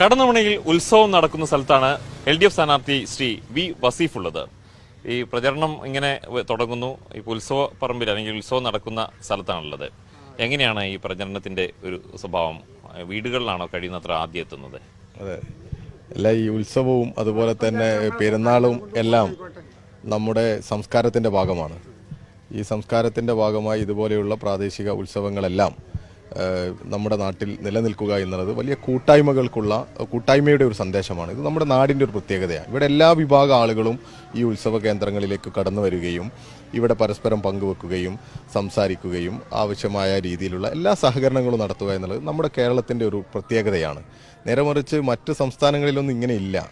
കടന്നമണയിൽ ഉത്സവം നടക്കുന്ന സ്ഥലത്താണ് എൽ ഡി എഫ് സ്ഥാനാർത്ഥി ശ്രീ വി വസീഫ് ഉള്ളത്. ഈ പ്രചരണം ഇങ്ങനെ തുടങ്ങുന്നു. ഇപ്പോൾ ഉത്സവ പറമ്പിൽ അല്ലെങ്കിൽ ഉത്സവം നടക്കുന്ന സ്ഥലത്താണുള്ളത്. എങ്ങനെയാണ് ഈ പ്രചരണത്തിന്റെ ഒരു സ്വഭാവം? വീടുകളിലാണോ കഴിയുന്നത്ര ആദ്യം എത്തുന്നത്? അതെ. അല്ല ഈ ഉത്സവവും അതുപോലെ തന്നെ പെരുന്നാളും എല്ലാം നമ്മുടെ സംസ്കാരത്തിന്റെ ഭാഗമാണ്. ഈ സംസ്കാരത്തിന്റെ ഭാഗമായി ഇതുപോലെയുള്ള പ്രാദേശിക ഉത്സവങ്ങളെല്ലാം നമ്മുടെ നാട്ടിൽ നിലനിൽക്കുക എന്നുള്ളത് വലിയ കൂട്ടായ്മകൾക്കുള്ള കൂട്ടായ്മയുടെ ഒരു സന്ദേശമാണ്. ഇത് നമ്മുടെ നാടിന്റെ ഒരു പ്രത്യേകതയാണ്. ഇവിടെ എല്ലാ വിഭാഗ ആളുകളും ഈ ഉത്സവ കേന്ദ്രങ്ങളിലേക്ക് കടന്നു വരികയും ഇവിടെ പരസ്പരം പങ്കുവെക്കുകയും സംസാരിക്കുകയും ആവശ്യമായ രീതിയിലുള്ള എല്ലാ സഹകരണങ്ങളും നടത്തുക എന്നുള്ളത് നമ്മുടെ കേരളത്തിന്റെ ഒരു പ്രത്യേകതയാണ്. നേരെ മറിച്ച് മറ്റ് സംസ്ഥാനങ്ങളിലൊന്നും ഇങ്ങനെയില്ല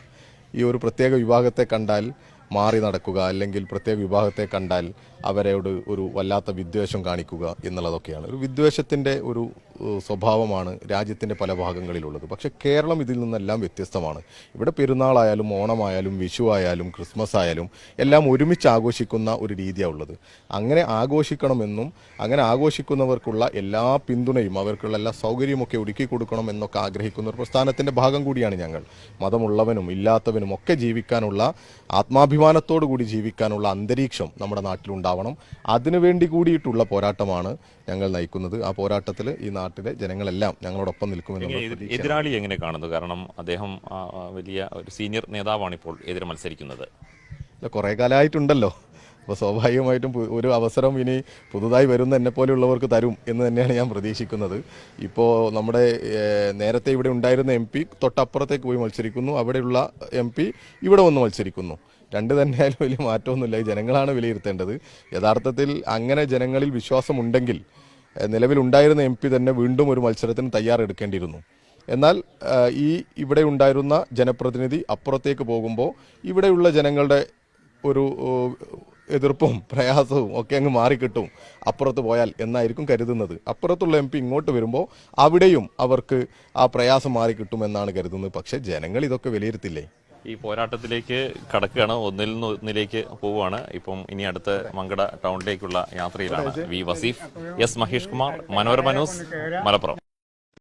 ഈ ഒരു പ്രത്യേക വിഭാഗത്തെ കണ്ടാൽ മാറി നടക്കുക അല്ലെങ്കിൽ പ്രത്യേക വിഭാഗത്തെ കണ്ടാൽ അവരോട് ഒരു വല്ലാത്ത വിദ്വേഷം കാണിക്കുക എന്നുള്ളതൊക്കെയാണ്. ഒരു വിദ്വേഷത്തിന്റെ ഒരു സ്വഭാവമാണ് രാജ്യത്തിന്റെ പല ഭാഗങ്ങളിലുള്ളത്. പക്ഷെ കേരളം ഇതിൽ നിന്നെല്ലാം വ്യത്യസ്തമാണ്. ഇവിടെ പെരുന്നാളായാലും ഓണമായാലും വിഷു ആയാലും ക്രിസ്മസ് ആയാലും എല്ലാം ഒരുമിച്ച് ആഘോഷിക്കുന്ന ഒരു രീതിയാണ് ഉള്ളത്. അങ്ങനെ ആഘോഷിക്കണമെന്നും അങ്ങനെ ആഘോഷിക്കുന്നവർക്കുള്ള എല്ലാ പിന്തുണയും അവർക്കുള്ള എല്ലാ സൗകര്യമൊക്കെ ഒരുക്കി കൊടുക്കണം എന്നൊക്കെ ആഗ്രഹിക്കുന്ന ഒരു പ്രസ്ഥാനത്തിന്റെ ഭാഗം കൂടിയാണ് ഞങ്ങൾ. മതമുള്ളവനും ഇല്ലാത്തവനും ഒക്കെ ജീവിക്കാനുള്ള ആത്മാഭിമാനത്തോടു കൂടി ജീവിക്കാനുള്ള അന്തരീക്ഷം നമ്മുടെ നാട്ടിലുണ്ടാവണം. അതിനുവേണ്ടി കൂടിയിട്ടുള്ള പോരാട്ടമാണ് ഞങ്ങൾ നയിക്കുന്നത്. ആ പോരാട്ടത്തിൽ ഈ നാട്ടിലെ ജനങ്ങളെല്ലാം ഞങ്ങളോടൊപ്പം നിൽക്കുമെന്ന് എതിരാളി എങ്ങനെ കാണുന്നു? കാരണം അദ്ദേഹം വലിയ ഒരു സീനിയർ നേതാവാണ് ഇപ്പോൾ എതിരെ മത്സരിക്കുന്നത്. കുറേ കാലമായിട്ടുണ്ടല്ലോ. അപ്പോൾ സ്വാഭാവികമായിട്ടും ഒരു അവസരം ഇനി പുതുതായി വരുന്ന എന്നെ പോലെയുള്ളവർക്ക് തരും എന്ന് തന്നെയാണ് ഞാൻ പ്രതീക്ഷിക്കുന്നത്. ഇപ്പോൾ നമ്മുടെ നേരത്തെ ഇവിടെ ഉണ്ടായിരുന്ന എം പി തൊട്ടപ്പുറത്തേക്ക് പോയി മത്സരിക്കുന്നു. അവിടെയുള്ള എം പി ഇവിടെ വന്ന് മത്സരിക്കുന്നു. രണ്ട് തന്നെയായാലും വലിയ മാറ്റമൊന്നുമില്ല. ജനങ്ങളാണ് വിലയിരുത്തേണ്ടത്. യഥാർത്ഥത്തിൽ അങ്ങനെ ജനങ്ങളിൽ വിശ്വാസമുണ്ടെങ്കിൽ നിലവിലുണ്ടായിരുന്ന എം പി തന്നെ വീണ്ടും ഒരു മത്സരത്തിന് തയ്യാറെടുക്കേണ്ടിയിരുന്നു. എന്നാൽ ഈ ഇവിടെ ഉണ്ടായിരുന്ന ജനപ്രതിനിധി അപ്പുറത്തേക്ക് പോകുമ്പോൾ ഇവിടെയുള്ള ജനങ്ങളുടെ ഒരു എതിർപ്പും പ്രയാസവും ഒക്കെ അങ്ങ് മാറിക്കിട്ടും അപ്പുറത്ത് പോയാൽ എന്നായിരിക്കും കരുതുന്നത്. അപ്പുറത്തുള്ള എം പി ഇങ്ങോട്ട് വരുമ്പോൾ അവിടെയും അവർക്ക് ആ പ്രയാസം മാറിക്കിട്ടുമെന്നാണ് കരുതുന്നത്. പക്ഷേ ജനങ്ങൾ ഇതൊക്കെ വിലയിരുത്തില്ലേ? ഈ പോരാട്ടത്തിലേക്ക് കടക്കുകയാണ്. ഒന്നിൽ നിന്ന് ഒന്നിലേക്ക് പോവുകയാണ്. ഇപ്പം ഇനി അടുത്ത മങ്കട ടൗണിലേക്കുള്ള യാത്രയിലാണ് V Waseef S Mahesh Kumar Manorama news Malappuram.